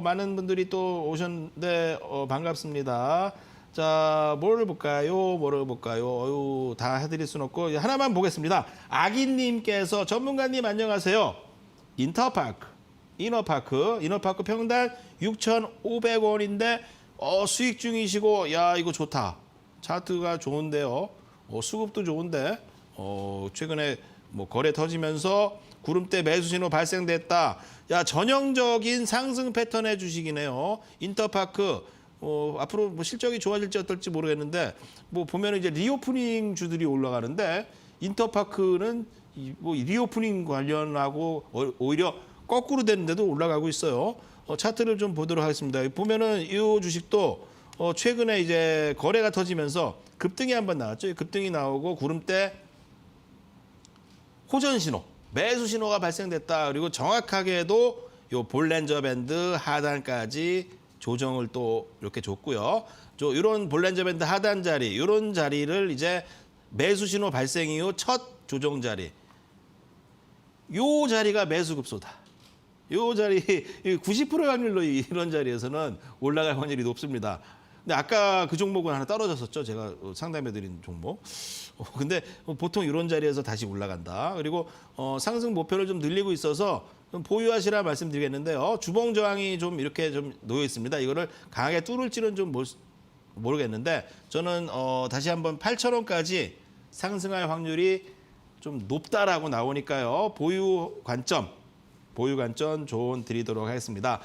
어, 많은 분들이 또 오셨는데 어, 반갑습니다. 자, 뭘 볼까요? 뭐를 볼까요? 어유, 다 해드릴 수는 없고 하나만 보겠습니다. 아기님께서 전문가님 안녕하세요. 인터파크, 이너파크, 이너파크 평당 6,500원인데 어, 수익 중이시고 야 이거 좋다. 차트가 좋은데요. 어, 수급도 좋은데 어, 최근에 뭐 거래 터지면서 구름대 매수 신호 발생됐다. 야 전형적인 상승 패턴의 주식이네요. 인터파크 어, 앞으로 뭐 실적이 좋아질지 어떨지 모르겠는데 뭐 보면 이제 리오프닝 주들이 올라가는데 인터파크는 이, 뭐 리오프닝 관련하고 어- 오히려 거꾸로 되는데도 올라가고 있어요. 어, 차트를 좀 보도록 하겠습니다. 보면은 이 주식도 어, 최근에 이제 거래가 터지면서 급등이 한번 나왔죠. 이 급등이 나오고 구름대 호전 신호, 매수 신호가 발생됐다. 그리고 정확하게도 요 볼렌저 밴드 하단까지 조정을 또 이렇게 줬고요. 저 이런 볼렌저 밴드 하단 자리, 이런 자리를 이제 매수 신호 발생 이후 첫 조정 자리. 요 자리가 매수 급소다. 요 자리 90% 확률로 이런 자리에서는 올라갈 확률이 높습니다. 근데 아까 그 종목은 하나 떨어졌었죠. 제가 상담해드린 종목. 어, 근데 보통 이런 자리에서 다시 올라간다. 그리고 어, 상승 목표를 좀 늘리고 있어서 좀 보유하시라 말씀드리겠는데요. 주봉 저항이 좀 이렇게 좀 놓여 있습니다. 이거를 강하게 뚫을지는 좀 모- 모르겠는데 저는 어, 다시 한번 8천 원까지 상승할 확률이 좀 높다라고 나오니까요. 보유 관점 보유 관점 조언 드리도록 하겠습니다.